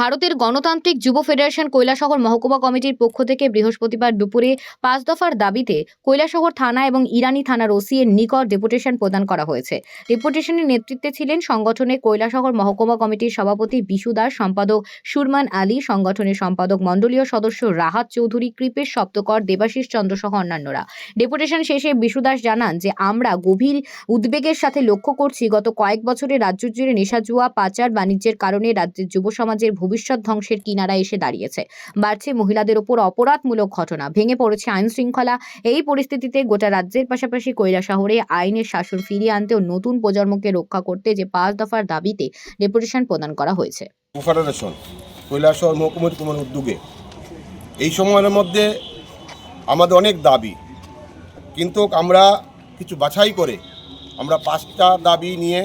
ভারতের গণতান্ত্রিক যুব ফেডারেশন কৈলাসহর মহকুমা কমিটির পক্ষ থেকে বৃহস্পতিবার দুপুরে পাঁচ দফার দাবিতে কৈলাসহর থানা এবং ইরানি থানার ওসি এর নিকট ডেপুটেশন প্রদান করা হয়েছে। ডেপুটেশনের নেতৃত্বে ছিলেন সংগঠনের কৈলাসহর মহকুমা কমিটির সভাপতি বিশু দাস, সম্পাদক সুরমান আলী, সংগঠনের সম্পাদক মণ্ডলীয় সদস্য রাহাত চৌধুরী কৃপেশ সপ্তকর দেবাশিস চন্দ্র সহ অন্যান্যরা। ডেপুটেশন শেষে বিশু দাস জানান যে, আমরা গভীর উদ্বেগের সাথে লক্ষ্য করছি, গত কয়েক বছরে রাজ্য জুড়ে নেশাজুয়া পাচার, বাণিজ্যের কারণে রাজ্যের যুব সমাজের ভবিষ্যৎ ধ্বংসের কিনারা এসে দাঁড়িয়েছে। বাড়ছে মহিলাদের ওপর অপরাধমূলক ঘটনা। ভেঙে পড়েছে আইন শৃঙ্খলা। এই পরিস্থিতিতে গোটা রাজ্যের পাশাপাশি কৈলা শহরে আইনের শাসন ফিরিয়ে আনতে ও নতুন প্রজন্মকে রক্ষা করতে যে পাঁচ দফার দাবিতে ডেপুটেশন প্রদান করা হয়েছে। উদ্যোগে। এই সময়ের মধ্যে আমাদের অনেক দাবি। কিন্তু আমরা কিছু বাছাই করে আমরা পাঁচটা দাবি নিয়ে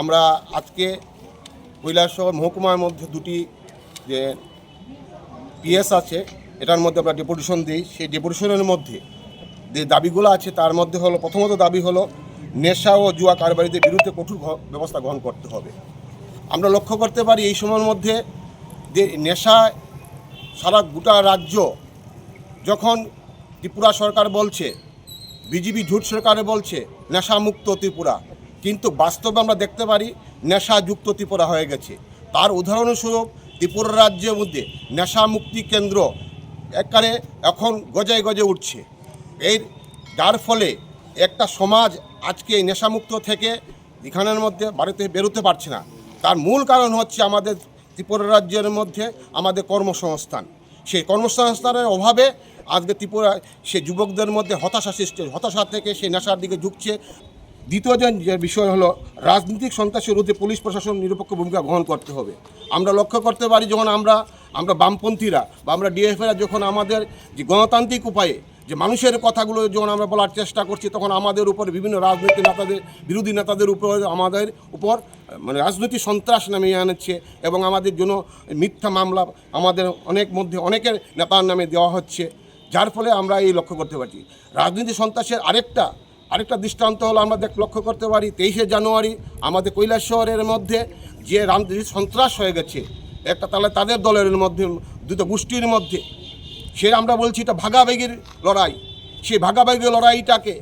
আমরা আজকে কৈলাসহর মহকুমার মধ্যে দুটি যে পিএস আছে, এটার মধ্যে আমরা ডেপুটেশন দিই। সেই ডেপুটেশনের মধ্যে যে দাবিগুলো আছে, তার মধ্যে হলো, প্রথমত দাবি হলো, নেশা ও জুয়া কারবারিদের বিরুদ্ধে কঠোর ব্যবস্থা গ্রহণ করতে হবে। আমরা লক্ষ্য করতে পারি, এই সময়ের মধ্যে যে নেশা সারা গোটা রাজ্য, যখন ত্রিপুরা সরকার বলছে, বিজেপি ঝুট সরকারে বলছে, নেশামুক্ত ত্রিপুরা। কিন্তু বাস্তবে আমরা দেখতে পারি নেশাযুক্ত ত্রিপুরা হয়ে গেছে। তার উদাহরণস্বরূপ, ত্রিপুরা রাজ্যের মধ্যে নেশামুক্তি কেন্দ্র একারে এখন গজায় গজে উঠছে। এই যার ফলে একটা সমাজ আজকে এই নেশামুক্ত থেকে এখানের মধ্যে বাড়িতে বেরোতে পারছে না। তার মূল কারণ হচ্ছে আমাদের ত্রিপুরা রাজ্যের মধ্যে আমাদের কর্মসংস্থান। সেই কর্মসংস্থানের অভাবে আজকে ত্রিপুরা সে যুবকদের মধ্যে হতাশা সৃষ্টি। হতাশা থেকে সেই নেশার দিকে ঝুঁকছে। দ্বিতীয় যে বিষয় হলো, রাজনৈতিক সন্ত্রাসের রোধে পুলিশ প্রশাসন নিরপেক্ষ ভূমিকা গ্রহণ করতে হবে। আমরা লক্ষ্য করতে পারি যখন আমরা আমরা বামপন্থীরা বা আমরা ডিএফএরা যখন আমাদের যে গণতান্ত্রিক উপায়ে যে মানুষের কথাগুলো যখন আমরা বলার চেষ্টা করছি, তখন আমাদের উপর বিভিন্ন রাজনৈতিক নেতাদের, বিরোধী নেতাদের উপর, আমাদের উপর মানে রাজনৈতিক সন্ত্রাস নামিয়ে আনছে এবং আমাদের জন্য মিথ্যা মামলা আমাদের অনেক মধ্যে, অনেকের নেতার নামে দেওয়া হচ্ছে। যার ফলে আমরা এই লক্ষ্য করতে পারছি। রাজনীতি সন্ত্রাসের আরেকটা আরেকটা দৃষ্টান্ত হলো আমরা দেখ লক্ষ্য করতে পারি, তেইশে জানুয়ারি আমাদের কৈলাস শহরের মধ্যে যে রাম সন্ত্রাস হয়ে গেছে, একটা তাহলে তাদের দলের মধ্যে, দুটো গোষ্ঠীর মধ্যে। সে আমরা বলছি এটা ভাগাভাগির লড়াই। সেই ভাগাভাগি লড়াইটাকে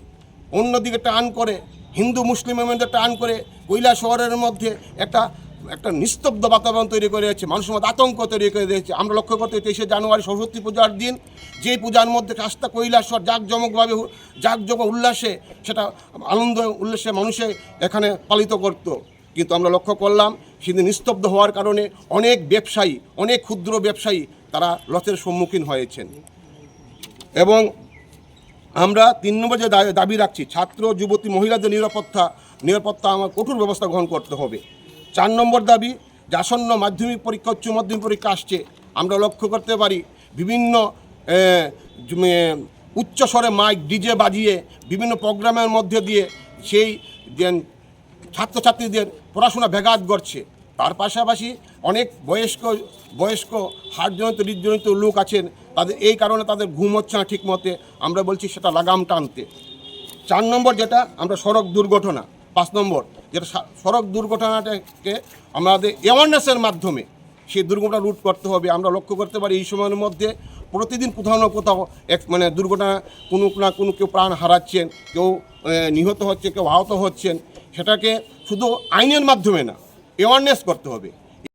অন্যদিকে টান করে হিন্দু মুসলিমের মধ্যে টান করে কৈলা শহরের মধ্যে একটা একটা নিস্তব্ধ বাতাবরণ তৈরি করে দিয়েছে, মানুষের মধ্যে আতঙ্ক তৈরি করে দিয়েছে। আমরা লক্ষ্য করতে তেইশে জানুয়ারি সরস্বতী পূজার দিন, যে পূজার মধ্যে কাজটা কৈলাসর জাঁকজমকভাবে জাঁকজমক উল্লাসে সেটা আনন্দ উল্লাসে মানুষে এখানে পালিত করতো। কিন্তু আমরা লক্ষ্য করলাম, সেদিন নিস্তব্ধ হওয়ার কারণে অনেক ব্যবসায়ী, অনেক ক্ষুদ্র ব্যবসায়ী তারা লসের সম্মুখীন হয়েছেন। এবং আমরা তিন নম্বর যে দাবি রাখছি, ছাত্র, যুবতী, মহিলাদের নিরাপত্তা নিরাপত্তা আমার কঠোর ব্যবস্থা গ্রহণ করতে হবে। চার নম্বর দাবি যে আসন্ন মাধ্যমিক পরীক্ষা উচ্চ মাধ্যমিক পরীক্ষা আসছে আমরা লক্ষ্য করতে পারি বিভিন্ন এ, জুম- এ, উচ্চ স্বরে মাইক ডিজে বাজিয়ে বিভিন্ন প্রোগ্রামের মধ্যে দিয়ে সেই ছাত্রছাত্রীদের পড়াশোনা ব্যাঘাত ঘটছে। তার পাশাপাশি অনেক বয়স্ক বয়স্ক হার্টজনিত হৃদজনিত লোক আছেন তাদের এই কারণে তাদের ঘুম হচ্ছে না ঠিক মতে আমরা বলছি সেটা লাগাম টানতে। চার নম্বর যেটা আমরা সড়ক দুর্ঘটনা পাঁচ নম্বর। যেটা সড়ক দুর্ঘটনাটাকে আমাদের অ্যাওয়ারনেসের মাধ্যমে সেই দুর্ঘটনা রুট করতে হবে, আমরা লক্ষ্য করতে পারি এই সময়ের মধ্যে প্রতিদিন কোথাও না কোথাও এক মানে দুর্ঘটনা কোনো না কোনো কেউ প্রাণ হারাচ্ছেন, কেউ নিহত হচ্ছে কেউ আহত হচ্ছেন, সেটাকে শুধু আইনের মাধ্যমে না অ্যাওয়ারনেস করতে হবে।